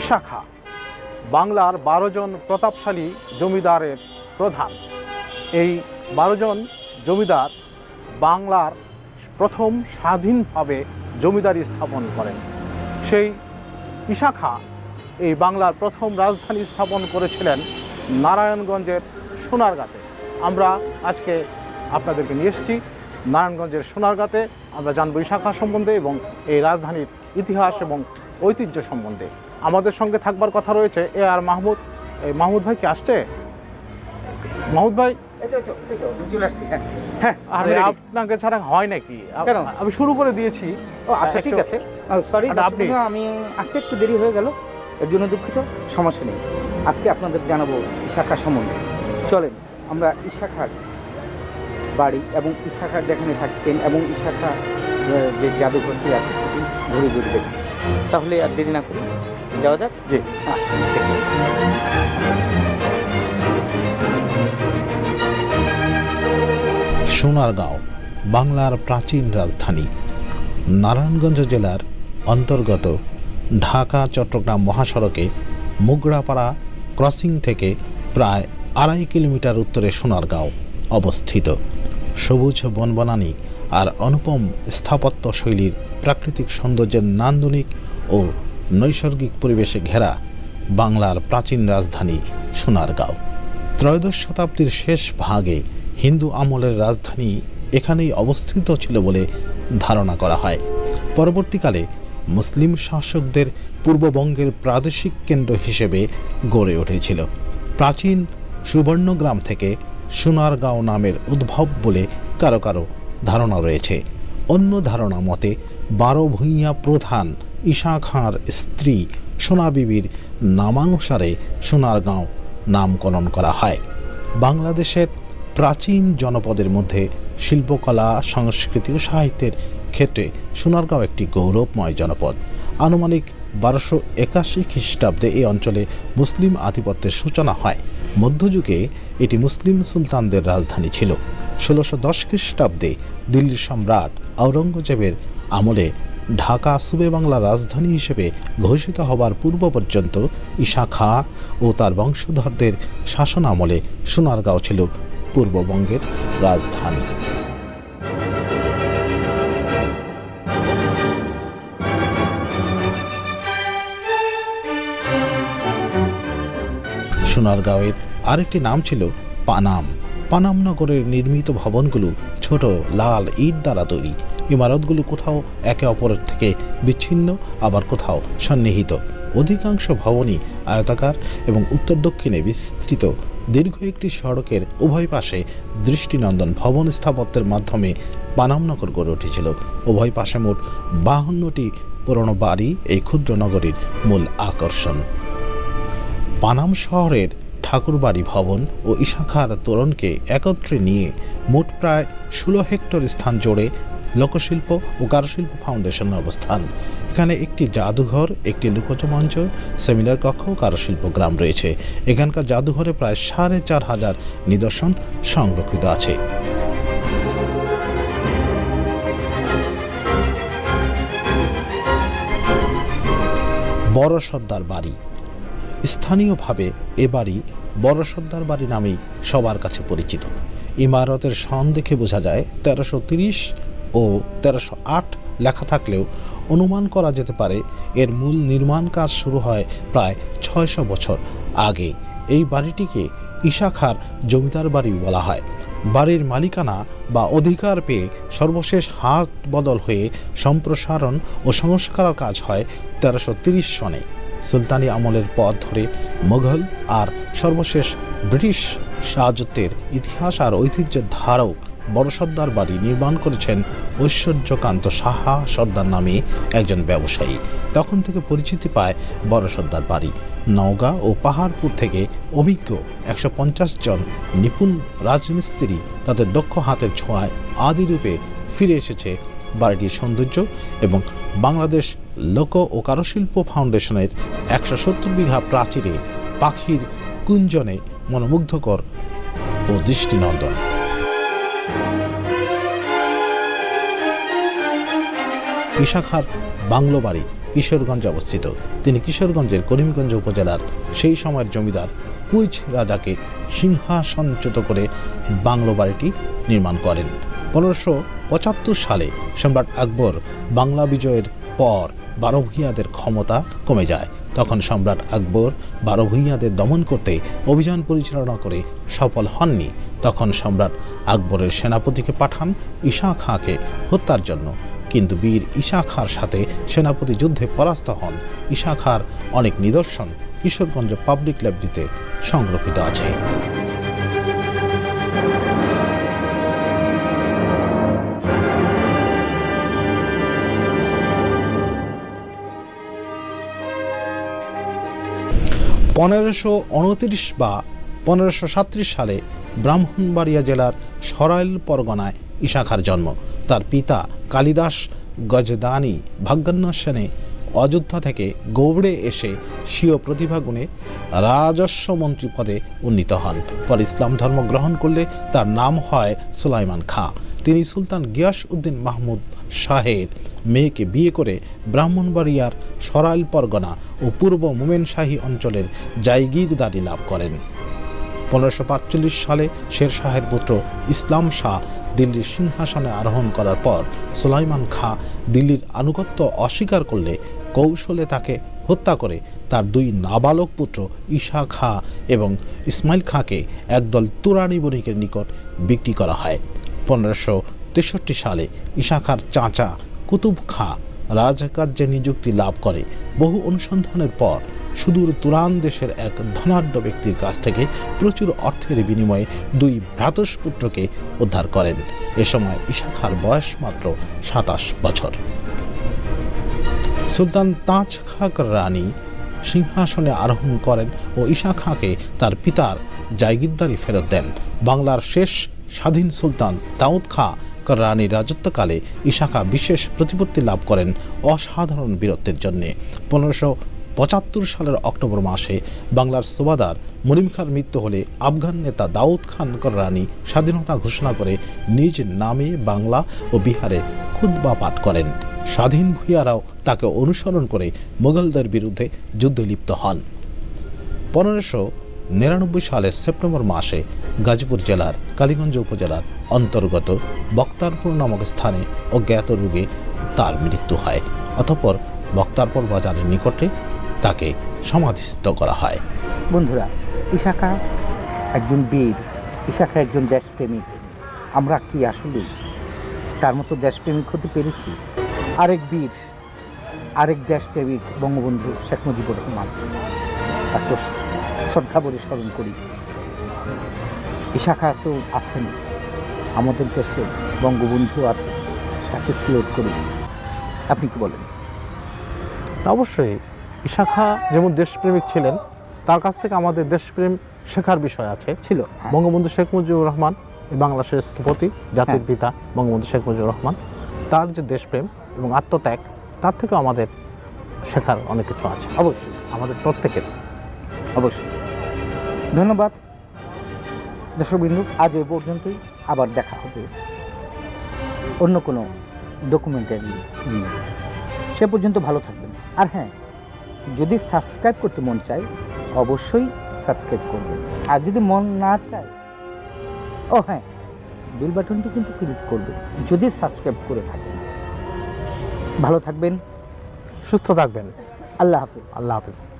ইশাখা বাংলার বারো জন প্রতাপশালী জমিদারের প্রধান। এই বারো জন জমিদার বাংলার প্রথম স্বাধীনভাবে জমিদারি স্থাপন করেন। সেই ইশাখা এই বাংলার প্রথম রাজধানী স্থাপন করেছিলেন নারায়ণগঞ্জের সোনারগাঁতে। আমরা আজকে আপনাদেরকে নিয়ে এসেছি নারায়ণগঞ্জের সোনারগাঁতে আমরা জানব ইশাখা সম্বন্ধে এবং এই রাজধানীর ইতিহাস এবং ঐতিহ্য সম্বন্ধে। আমাদের সঙ্গে থাকবার কথা রয়েছে এ আর মাহমুদ। এই মাহমুদ ভাই কি আসছে? মাহমুদ ভাই? হ্যাঁ। হ্যাঁ আরে আপনাকে ছাড়া হয় নাকি? কেন? আমি শুরু করে দিয়েছি। ও আচ্ছা ঠিক আছে। সরি আচ্ছা, আপনি- আমি একটু দেরি হয়ে গেল। এর জন্য দুঃখিত সমস্যা নেই। আজকে আপনাদের জানাব ইশাখা সম্বন্ধে। চলেন আমরা ইশাখার বাড়ি এবং ইশাখার যেখানে থাকতেন এবং ইশাখা যে জাদুঘরটি আছে সেটি ঘুরে ঘুরে দেখি তাহলে আর দেরি না করি যাওয়া যাক? জি। আসুন, সোনারগাঁও বাংলার প্রাচীন রাজধানী। নারায়ণগঞ্জ জেলার অন্তর্গত ঢাকা চট্টগ্রাম মহাসড়কে মুগড়াপাড়া ক্রসিং থেকে প্রায় আড়াই কিলোমিটার উত্তরে সোনারগাঁও অবস্থিত। সবুজ বনবনানি আর অনুপম স্থাপত্য শৈলীর প্রাকৃতিক সৌন্দর্যের নান্দনিক ও নৈসর্গিক পরিবেশে ঘেরা বাংলার প্রাচীন রাজধানী সোনারগাঁও। ত্রয়োদশ শতাব্দীর শেষ ভাগে হিন্দু আমলের রাজধানী এখানেই অবস্থিত ছিল বলে ধারণা করা হয়। পরবর্তীকালে মুসলিম শাসকদের পূর্ববঙ্গের প্রাদেশিক কেন্দ্র হিসেবে গড়ে উঠেছিল। প্রাচীন সুবর্ণগ্রাম থেকে সোনারগাঁও নামের উদ্ভব বলে কারও কারও ধারণা রয়েছে। অন্য ধারণা মতে, বারো ভূঁইয়া প্রধান ঈশা খাঁর স্ত্রী সোনা বিবির নামানুসারে সোনারগাঁও নামকরণ করা হয়। বাংলাদেশের প্রাচীন জনপদের মধ্যে শিল্পকলা, সংস্কৃতি ও সাহিত্যের ক্ষেত্রে সোনারগাঁও একটি গৌরবময় জনপদ। আনুমানিক বারোশো একাশি খ্রিস্টাব্দে এই অঞ্চলে মুসলিম আধিপত্যের সূচনা হয়। মধ্যযুগে এটি মুসলিম সুলতানদের রাজধানী ছিল। ষোলোশো দশ খ্রিস্টাব্দে দিল্লির সম্রাট আওরঙ্গজেবের আমলে ঢাকা সুবে বাংলা রাজধানী হিসেবে ঘোষিত হবার পূর্ব পর্যন্ত ঈশা খা ও তার বংশধরদের শাসন আমলে সোনারগাঁও ছিল পূর্ববঙ্গের রাজধানী। সোনারগাঁওয়ের আরেকটি নাম ছিল পানাম। পানাম নগরের নির্মিত ভবনগুলো ছোট, লাল ইট দ্বারা তৈরি। ইমারতগুলো কোথাও একে অপরের থেকে বিচ্ছিন্ন, আবার কোথাও সন্নিহিত। অধিকাংশ ভবনই আয়তাকার এবং উত্তর দক্ষিণে বিস্তৃত। দীর্ঘ একটি সড়কের উভয় পাশে দৃষ্টিনন্দন ভবন স্থাপত্যের মাধ্যমে পানামনগর গড়ে উঠেছিল। উভয় পাশে মোট বাহান্নটি পুরনো বাড়ি এই ক্ষুদ্র নগরীর মূল আকর্ষণ। পানাম শহরের ঠাকুরবাড়ি ভবন ও ইশাখার তোরণকে একত্রে নিয়ে মোট প্রায় ষোলো হেক্টর স্থান জুড়ে লোকশিল্প ও কারুশিল্প ফাউন্ডেশন অবস্থান। এখানে একটি জাদুঘর, একটি লুকোচ মঞ্চ সেমিনার কক্ষ ও কারুশিল্প গ্রাম রয়েছে। এখানকার জাদুঘরে প্রায় সাড়ে চার হাজার নিদর্শন সংরক্ষিত আছে। বড় সর্দার বাড়ি। স্থানীয়ভাবে এ বাড়ি বড় সর্দার বাড়ি নামেই সবার কাছে পরিচিত। ইমারতের সন দেখে বোঝা যায় তেরোশো তিরিশ ও তেরোশো আট লেখা থাকলেও অনুমান করা যেতে পারে এর মূল নির্মাণ কাজ শুরু হয় প্রায় ছয়শো বছর আগে। এই বাড়িটিকে ইশাখার জমিদার বাড়ি বলা হয়। বাড়ির মালিকানা বা অধিকার পেয়ে সর্বশেষ হাত বদল হয়ে সম্প্রসারণ ও সংস্কারের কাজ হয় তেরোশো তিরিশ সনে। সুলতানি আমলের পথ ধরে মুঘল আর সর্বশেষ ব্রিটিশ সাহায্যের ইতিহাস আর ঐতিহ্যের ধারক বড় সর্দার বাড়ি নির্মাণ করেছেন ঐশ্বর্যকান্ত সাহা সর্দার নামে একজন ব্যবসায়ী। তখন থেকে পরিচিতি পায় বড় সর্দার বাড়ি। নওগাঁ ও পাহাড়পুর থেকে অভিজ্ঞ একশো পঞ্চাশ জন নিপুণ রাজমিস্ত্রি তাদের দক্ষ হাতের ছোঁয়ায় আদিরূপে ফিরে এসেছে বাড়িটির সৌন্দর্য এবং বাংলাদেশ লোক ও কারুশিল্প ফাউন্ডেশনের একশো সত্তর বিঘা প্রাচীরে পাখির কুঞ্জনে মনোমুগ্ধকর ও দৃষ্টিনন্দন। বিশাখার বাংলো বাড়ি কিশোরগঞ্জে অবস্থিত। তিনি কিশোরগঞ্জের করিমগঞ্জ উপজেলার সেই সময়ের জমিদার কুইচ রাজাকে সিংহাসনচ্যুত করে বাংলো বাড়িটি নির্মাণ করেন। পনেরোশো পঁচাত্তর সালে সম্রাট আকবর বাংলা বিজয়ের পর বারো ভূঁইয়াদের ক্ষমতা কমে যায়। তখন সম্রাট আকবর বারো ভূঁইয়াদের দমন করতে অভিযান পরিচালনা করে সফল হননি। তখন সম্রাট আকবরের সেনাপতিকে পাঠান ঈশা খাঁকে হত্যার জন্য। কিন্তু বীর ঈশা খাঁর সাথে সেনাপতি যুদ্ধে পরাস্ত হন। ঈশা খাঁর অনেক নিদর্শন কিশোরগঞ্জ পাবলিক লাইব্রেরিতে সংরক্ষিত আছে। পনেরোশো উনত্রিশ বা পনেরোশো সাত্রিশ সালে ব্রাহ্মণবাড়িয়া জেলার সরাইল পরগনায় ইশাখার জন্ম। তার পিতা কালিদাস গজদানি ভাগ্যান্বেষণে অযোধ্যা থেকে গৌড়ে এসে স্বীয় প্রতিভা গুণে রাজস্ব মন্ত্রী পদে উন্নীত হন। পর ইসলাম ধর্ম গ্রহণ করলে তার নাম হয় সুলাইমান খাঁ। তিনি সুলতান গিয়াস উদ্দিন মাহমুদ শাহের মেয়েকে বিয়ে করে ব্রাহ্মণবাড়িয়ার সরাইল পরগনা ও পূর্ব মোমেনশাহী অঞ্চলের জায়গিরদারি লাভ করেন। পনেরোশো সালে শের শাহের পুত্র ইসলাম শাহ দিল্লির সিংহাসনে আরোহণ করার পর সুলাইমান খাঁ দিল্লির আনুগত্য অস্বীকার করলে কৌশলে তাকে হত্যা করে তার দুই নাবালক পুত্র ঈশা খাঁ এবং ইসমাইল খাঁকে একদল তুরানি বণিকের নিকট বিক্রি করা হয়। পনেরোশো তেষট্টি সালে ঈশা খাঁর চাচা কুতুব খাঁ রাজকার্যে নিযুক্তি লাভ করে। বহু অনুসন্ধানের পর সুদূর তুরান দেশের এক ধনাঢ্য ব্যক্তির কাছ থেকে প্রচুর অর্থের বিনিময়ে দুই ভ্রাতস্পুত্রকে উদ্ধার করেন। এ সময় ঈশা খাঁর বয়স মাত্র সাতাশ বছর। সুলতান তাজ খাঁ রানী সিংহাসনে আরোহণ করেন ও ঈশা খাঁকে তার পিতার জায়গিরদারি ফেরত দেন। বাংলার শেষ স্বাধীন সুলতান দাউদ খাঁ রানীর রাজত্বকালে ঈশা খাঁ বিশেষ প্রতিপত্তি লাভ করেন অসাধারণ বীরত্বের জন্যে। পনেরোশো পঁচাত্তর সালের অক্টোবর মাসে বাংলার সুবাদার মনিম খাঁর মৃত্যু হলে আফগান নেতা দাউদ খান রানী স্বাধীনতা ঘোষণা করে নিজ নামে বাংলা ও বিহারে খুদ্া পাঠ করেন। স্বাধীন ভূঁইয়ারাও তাকে অনুসরণ করে মোগলদের বিরুদ্ধে যুদ্ধে লিপ্ত হন। পনেরোশো নিরানব্বই সালের সেপ্টেম্বর মাসে গাজীপুর জেলার কালীগঞ্জ উপজেলার অন্তর্গত বক্তারপুর নামক স্থানে অজ্ঞাত রোগে তার মৃত্যু হয়। অতঃপর বক্তারপুর বাজারের নিকটে তাকে সমাধিস্থ করা হয়। বন্ধুরা ইশাখা একজন বীর ইশাখা একজন দেশপ্রেমিক। আমরা কি আসলে তার মতো দেশপ্রেমিক হতে পেরেছি? আরেক বীর, আরেক দেশপ্রেমিক বঙ্গবন্ধু শেখ মুজিবুর রহমান। শ্রদ্ধা বলে স্মরণ করি ইশাখা তো আছেন। আমাদের দেশে বঙ্গবন্ধু আছে তাকে সিলেট করি। আপনি কি বলেন? তা অবশ্যই। ইশাখা যেমন দেশপ্রেমিক ছিলেন তার কাছ থেকে আমাদের দেশপ্রেম শেখার বিষয় আছে। ছিল। হ্যাঁ। বঙ্গবন্ধু শেখ মুজিবুর রহমান বাংলাদেশের স্থপতি জাতির হ্যাঁ। পিতা বঙ্গবন্ধু শেখ মুজিবুর রহমান তার যে দেশপ্রেম এবং আত্মত্যাগ তার থেকেও আমাদের শেখার অনেক কিছু আছে। অবশ্যই। আমাদের প্রত্যেকের। অবশ্যই। ধন্যবাদ। দর্শকবিন্দু আজ এ পর্যন্তই। আবার দেখা হবে অন্য কোনো ডকুমেন্টারি নিয়ে। সে পর্যন্ত ভালো থাকবেন। আর হ্যাঁ যদি সাবস্ক্রাইব করতে মন চায় অবশ্যই সাবস্ক্রাইব করবেন। আর যদি মন না চায় ও হ্যাঁ বেল বাটনটি কিন্তু ক্লিক করবেন যদি সাবস্ক্রাইব করে থাকেন। ভালো থাকবেন সুস্থ থাকবেন। আল্লাহ হাফিজ। আল্লাহ হাফিজ।